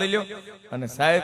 લઈ લ્યો. અને સાહેબ,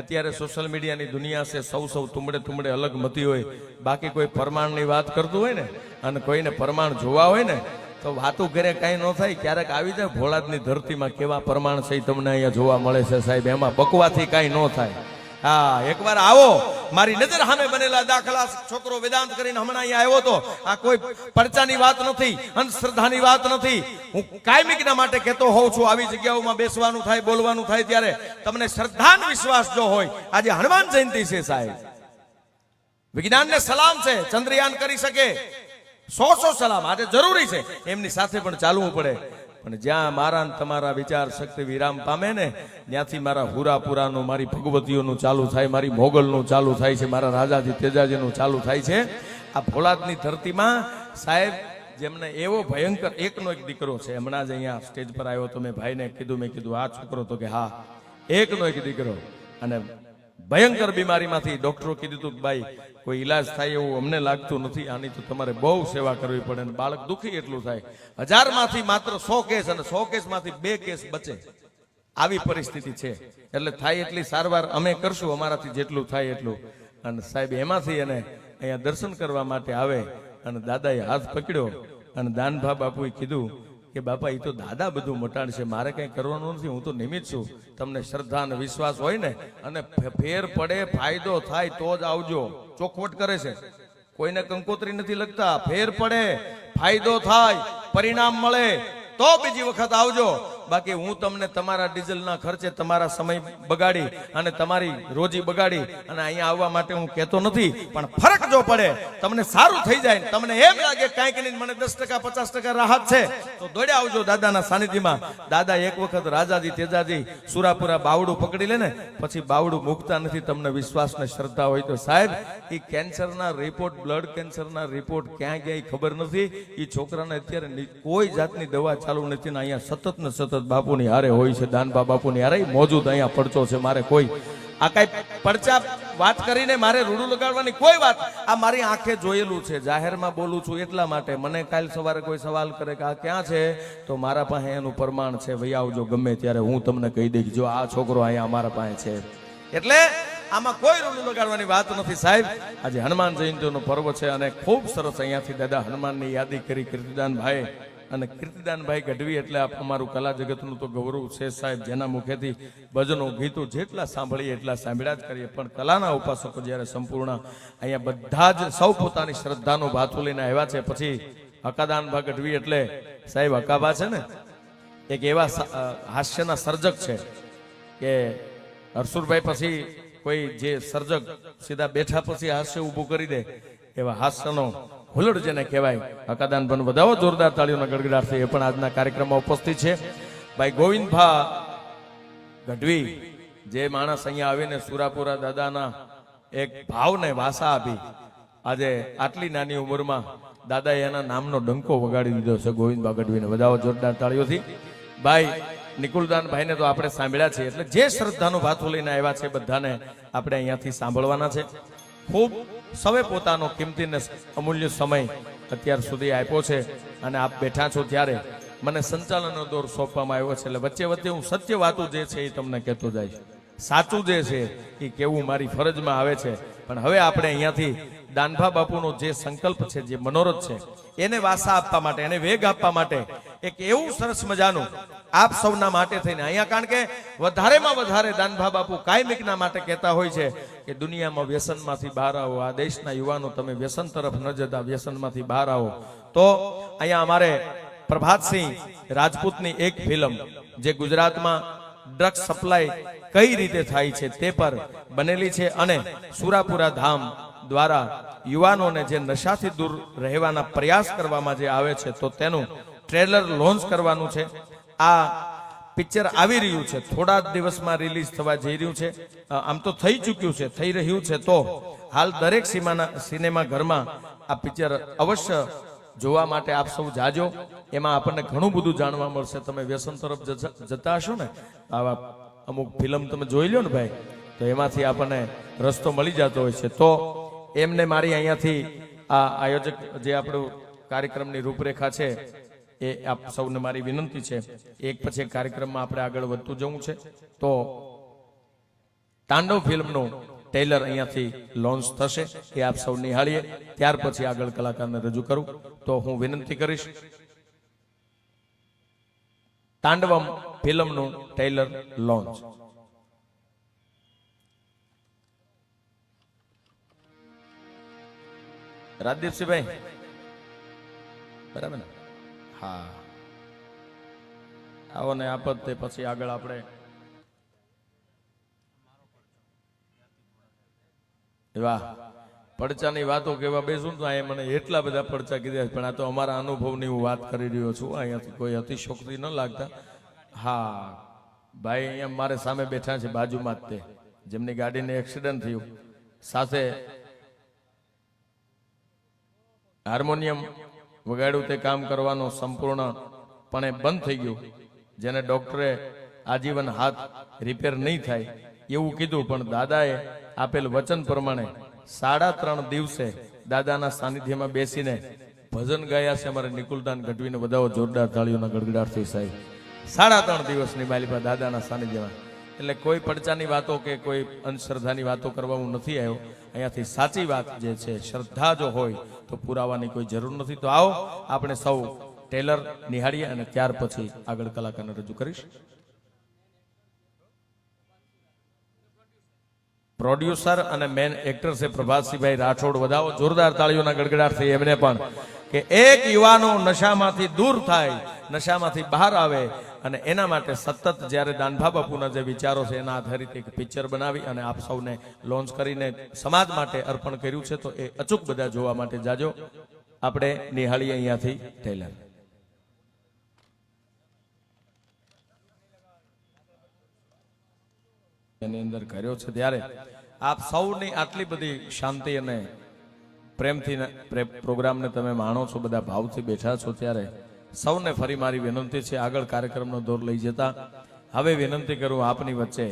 અત્યારે સોશિયલ મીડિયાની દુનિયા છે, સૌ સૌ તુમડે તુમડે અલગ મતી હોય. બાકી કોઈ પ્રમાણની વાત કરતું હોય ને, અને કોઈને પરમાણ જોવા હોય ને, તો વાતું ઘરે કાંઈ ન થાય, ક્યારેક આવી જાય, ભોળાદની ધરતીમાં કેવા પ્રમાણ છે તમને અહીંયા જોવા મળે છે સાહેબ, એમાં બકવાથી કાંઈ ન થાય. હા, એકવાર આવો મારી નજર સામે બનેલા દાખલા છોકરો વેદાંત કરીને હમણાં અહીંયા આવ્યો હતો આ કોઈ પરચાની વાત નથી, અંધશ્રદ્ધાની વાત નથી. હું કાયમિકના માટે કહેતો હોઉં છું, આવી જગ્યાઓમાં બેસવાનું થાય, બોલવાનું થાય ત્યારે તમને શ્રદ્ધાન વિશ્વાસ જો હોય, આજે હનુમાન જયંતિ છે સાહેબ. વિજ્ઞાનને સલામ છે, ચંદ્રયાન કરી શકે. સો સો સલામ, આજે જરૂરી છે. એમની સાથે પણ ચાલવું પડે. પણ જ્યાં મારા તમારા વિચાર શક્તિ વિરામ પામે ને, ત્યાંથી મારા હુરાપુરાનું, મારી ભગવતીઓનું ચાલુ થાય, મારી મોગલનું ચાલુ થાય છે, મારા રાજાજી તેજાજીનું ચાલુ થાય છે. આ ભોલાદની ધરતીમાં સાહેબ, જેમને એવો ભયંકર એકનો એક દીકરો છે, હમણાં જ અહીંયા સ્ટેજ પર આવ્યો તો મેં ભાઈને કીધું, મેં કીધું, આ છોકરો તો કે હા, એકનો એક દીકરો. અને ભયંકર બીમારીમાંથી ડોક્ટરો કીધું હતું કે ભાઈ કોઈ ઈલાજ થાય એવું અમને લાગતું નથી. આની તો તમારે બહુ સેવા કરવી પડે અને બાળક દુખી એટલું થાય. હજારમાંથી માત્ર સો કેસ અને સો કેસમાંથી બે કેસ બચે. આવી પરિસ્થિતિ છે. એટલે થાય એટલી સારવાર અમે કરશું, અમારાથી જેટલું થાય એટલું. અને સાહેબ, એમાંથી એને અહીંયા દર્શન કરવા માટે આવે અને દાદાએ હાથ પકડ્યો અને દાનભા બાપુએ કીધું કે બાપા એ તો દાદા બધું મટાડશે, મારે કંઈ કરવાનું નથી, હું તો નિમિત્ત છું. તમને શ્રદ્ધા અને વિશ્વાસ હોય ને, અને ફેર પડે, ફાયદો થાય, તો જ આવજો. ચોખવટ કરે છે. કોઈને કંકોત્રી નથી લગતા, ફેર પડે, ફાયદો થાય, પરિણામ મળે, તો બીજી વખત આવજો. બાકી હું તમને તમારા ડીઝલના ખર્ચે તમારા સમય બગાડી અને તમારી રોજી બગાડી અને અહીંયા આવવા માટે હું કહેતો નથી, પણ ફરક જો પડે, તમને સારું થઈ જાય તમને એમ લાગે કાંઈક નહીં, મને દસ ટકા, પચાસ ટકા રાહત છે, તો દોડ્યા આવજો દાદાના સાનિધ્યમાં. દાદા એક વખત રાજાજી, તેજાજી, સુરાપુરા બાવડું પકડી લે ને, પછી બાવડું મૂકતા નથી, તમને વિશ્વાસ ને શ્રદ્ધા હોય તો સાહેબ એ કેન્સરના રિપોર્ટ બ્લડ કેન્સરના રિપોર્ટ ક્યાં ગયા ખબર નથી. એ છોકરાને અત્યારે કોઈ જાતની દવા ચાલુ નથી ને અહીંયા સતત ને સતત બાપુની હારે હોય છે, દાનભા બાપુની હારે મોજૂદ અહીંયા પડચો છે, મારે કોઈ આ કઈ પડચા વાત કરીને મારે રૂડું લગાડવાની કોઈ વાત આ મારી આંખે જોયેલું છે, જાહેરમાં બોલું છું એટલા માટે. મને કાલ સવારે કોઈ સવાલ કરે કે આ ક્યાં છે? તો મારા પાસે એનું પ્રમાણ છે, ભાઈ આવજો, ગમે ત્યારે હું તમને કહી દઈશ, જો આ છોકરો અહીંયા અમારા પાસે છે. એટલે આમાં કોઈ રૂડું લગાડવાની વાત નથી, સાહેબ. આજે હનુમાન જયંતિનો પર્વ છે અને ખૂબ સરસ અહીંયાથી દાદા હનુમાનની યાદી કરી, કીર્તિદાનભાઈ. અને કીર્તિદાનભાઈ ગઢવી એટલે અમારું કલા જગતનું તો ગૌરવ છે સાહેબ, જેના મુખેથી ભજનો, ગીતો જેટલા સાંભળીએ એટલા સાંભળ્યા જ કરીએ. પણ કલાના ઉપાસકો જ્યારે સંપૂર્ણ અહીંયા બધા જ સૌ પોતાની શ્રદ્ધાનું ભાથું લઈને આવ્યા છે. પછી હકાદાનભા ગઢવી એટલે સાહેબ હકાબા છે ને? એક એવા હાસ્યના સર્જક છે કે હરસુરભાઈ પછી કોઈ જે સર્જક સીધા બેઠા પછી હાસ્ય ઊભું કરી દે એવા હાસ્યનો હુલડ જેને કહેવાય. હકાદાન પણ વધાવો જોરદાર તાળીઓના ગડગડાટથી એ પણ આજના કાર્યક્રમમાં ઉપસ્થિત છે. ભાઈ ગોવિંદભા ગઢવી, જે માણસ અહીંયા આવીને સુરાપુરા દાદાના એક ભાવને વાસા આપી. આજે આટલી નાની ઉંમરમાં દાદાએ એના નામનો ડંકો વગાડી દીધો છે ગોવિંદભા ગઢવીને. વધાવો જોરદાર તાળીઓથી. ભાઈ, નિકુલદાન ભાઈને તો આપણે સાંભળ્યા છે એટલે જે શ્રદ્ધાનું ભાથું લઈને આવ્યા છે બધાને આપણે અહીંયાથી સાંભળવાના છે. ખૂબ સૌએ પોતાનો કિંમતી અમૂલ્ય સમય અત્યાર સુધી આપ્યો છે અને આપ બેઠા છો ત્યારે મને સંચાલનનો દોર સોંપવામાં આવ્યો છે. એટલે વચ્ચે વચ્ચે હું સત્ય વાતું જે છે એ તમને કહેતો જાય સાચું જે છે એ કેવું મારી ફરજમાં આવે છે. પણ હવે આપણે અહીંયાથી દાનભા બાપુનો જે સંકલ્પ છે, જે મનોરથ છે, એને વાસા આપવા માટે, એને વેગ આપવા માટે એક એવું સરસ મજાનું આપ સૌના માટે થઈને, અહીંયા કારણ કે વધારેમાં વધારે દાનભા બાપુ કાયમિકના માટે કહેતા હોય છે. કે દુનિયામાં વ્યસનમાંથી બહાર આવો, આ દેશના યુવાનો તમે વ્યસન તરફ ન જતા વ્યસનમાંથી બહાર આવો. તો અહીંયા અમારે પ્રભાતસિંહ રાજપૂતની એક ફિલ્મ જે ગુજરાતમાં ડ્રગ્સ સપ્લાય કઈ રીતે થાય છે તે પર બનેલી છે અને સુરાપુરા ધામ દ્વારા યુવાનોને જે નશાથી દૂર રહેવાના પ્રયાસ કરવામાં જે આવે છે, તો તેનું ટ્રેલર લોન્ચ કરવાનું છે. આ પિક્ચર આવી રહ્યું છે. થોડા જ દિવસમાં રિલીઝ થવા જઈ રહ્યું છે. આમ તો થઈ ચૂક્યું છે, થઈ રહ્યું છે તો હાલ દરેક સીમાના, સિનેમા ઘરમાં આ પિક્ચર અવશ્ય જોવા માટે આપ સૌ જાજો. એમાં આપણને ઘણું બધું જાણવા મળશે. તમે વ્યસન તરફ જતા- હશો ને? આવા અમુક ફિલ્મ તમે જોઈ લો ને ભાઈ, તો એમાંથી આપણને રસ્તો મળી જતો હોય છે. તો એમને મારી અહીંયાથી આ આયોજક જે આપણું કાર્યક્રમની રૂપરેખા છે એ આપ સૌને મારી વિનંતી છે, એક પછી કાર્યક્રમમાં આપણે આગળ વધતું જવું છે. તો તાંડવ ફિલ્મનું ટેલર અહીંયાથી લોન્ચ થશે, એ આપ સૌ નિહાળીએ. ત્યાર પછી આગળ કલાકારને રજૂ કરું. તો હું વિનંતી કરીશ, તાંડવમ ફિલ્મનું ટેલર લોન્ચ. રાજદીપસિંહભાઈ, બરાબર ને? હા. આવો ને આપત તે પછી આગળ આપણે વાહ, પડચાની વાતો કેવા બેસું તો અહીંયા મને એટલા બધા પડચા કીધા પણ આ તો અમારા અનુભવની હું વાત કરી રહ્યો છું, અહીંયાથી કોઈ અતિશોક્તિ ન લાગતા. હા, ભાઈ અહીંયા મારે સામે બેઠા છે બાજુમાં જ તે, જેમની ગાડીને એક્સિડન્ટ થયું. સાથે હાર્મોનિયમ વગાડ્યું તે કામ કરવાનું સંપૂર્ણપણે બંધ થઈ ગયું. જેને ડોક્ટરે આજીવન હાથ રિપેર નહીં થાય એવું કીધું, પણ દાદાએ આપેલ વચન પ્રમાણે સાડા ત્રણ દિવસે દાદાના સાનિધ્યમાં બેસીને ભજન ગાયા છે અમારે નિકુલદાન ગઢવીને બધાઓ જોરદાર તાળીઓના ગડગડાટથી સાહેબ. સાડા ત્રણ દિવસની માલિપા દાદાના સાનિધ્યમાં એટલે કોઈ પડચાની વાતો કે કોઈ અંધશ્રદ્ધાની વાતો કરવા હું નથી આવ્યો. અહીંયાથી સાચી વાત જે છે, શ્રદ્ધા જો હોય તો પુરાવાની કોઈ જરૂર નથી. તો આવો, આપણે સૌ ટેલર નિહાળીએ અને ત્યાર પછી આગળ કલાકારને રજૂ કરીશ. પ્રોડ્યુસર અને મેન એક્ટર છે પ્રભાતસિંહભાઈ રાઠોડ. વધાવો, જોરદાર તાળીઓના ગડગડાટ થઈ એમને પણ. કે એક યુવાનો નશામાંથી દૂર થાય, નશામાંથી બહાર આવે અને એના માટે સતત જ્યારે દાનભા બાપુના જે વિચારો છે, એના આધારિત એક પિક્ચર બનાવી અને આપ સૌને લોન્ચ કરીને સમાજ માટે અર્પણ કર્યું છે, તો એ અચૂક બધા જોવા માટે જાજો. આપણે નિહાળીએ અહીંયાથી ટેલર. એની અંદર કર્યો છે ત્યારે આપ સૌની આટલી બધી શાંતિ અને પ્રેમથી પ્રોગ્રામને તમે માણો છો, બધા ભાવથી બેઠા છો ત્યારે સૌને ફરી મારી વિનંતી છે, આગળ કાર્યક્રમનો દોર લઈ જતા. હવે વિનંતી કરું આપની વચ્ચે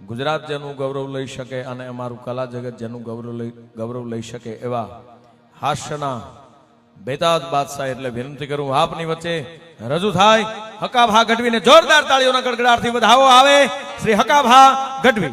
ગુજરાત જેનું ગૌરવ લઈ શકે અને અમારું કલા જગત જેનું ગૌરવ લઈ ગૌરવ લઈ શકે એવા હાસ્યના બેતાજ બાદશાહ એટલે વિનંતી કરું આપની વચ્ચે, રજૂ થાય હકાભા ગઢવીને જોરદાર તાળીઓના ગડગડાટથી વધાવો આવે. શ્રી હકાભા ગઢવી.